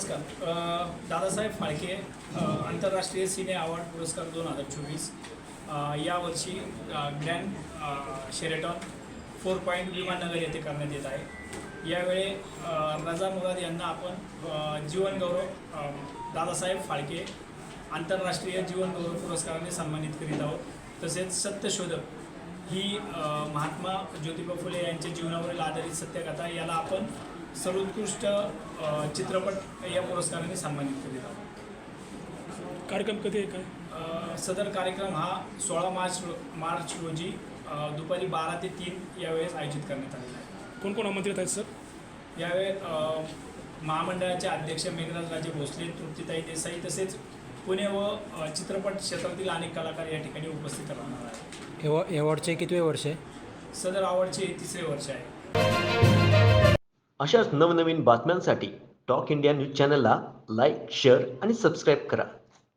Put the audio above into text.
नमस्कार. दादासाहेब फाळके आंतरराष्ट्रीय सिने अवॉर्ड पुरस्कार दोन हजार चोवीस. यावर्षी grand Sheraton four point Vimannagar येथे करण्यात येत आहे. यावेळी रजा मुगाद यांना आपण जीवनगौरव दादासाहेब फाळके आंतरराष्ट्रीय जीवनगौरव पुरस्काराने सन्मानित करीत आहोत. तसेच सत्यशोधक ही महात्मा ज्योतिबा फुले यांच्या जीवनावरील आधारित सत्यकथा याला आपण सर्वोत्कृष्ट चित्रपट या पुरस्काराने सन्मानित करीत आहोत कार्यक्रम कधी आहे काय? सदर कार्यक्रम हा सोळा मार्च मार्च रोजी दुपारी बारा ते तीन यावेळेस आयोजित करण्यात आलेला आहे. कोण कोण आमंत्रित आहेत सर? यावेळी अ, महामंडळाचे अध्यक्ष मेघराज राजे भोसले तृप्तीताई देसाई तसेच पुणे व चित्रपट क्षेत्रातील अनेक कलाकार या ठिकाणी उपस्थित राहणार आहेत. एवॉ एवॉर्डचे कितवे वर्ष आहे? सदर आवडचे तिसरे वर्ष आहे. अशाच नवनवीन बातम्यांसाठी टॉक इंडिया न्यूज चॅनलला लाईक शेअर आणि सबस्क्राईब करा.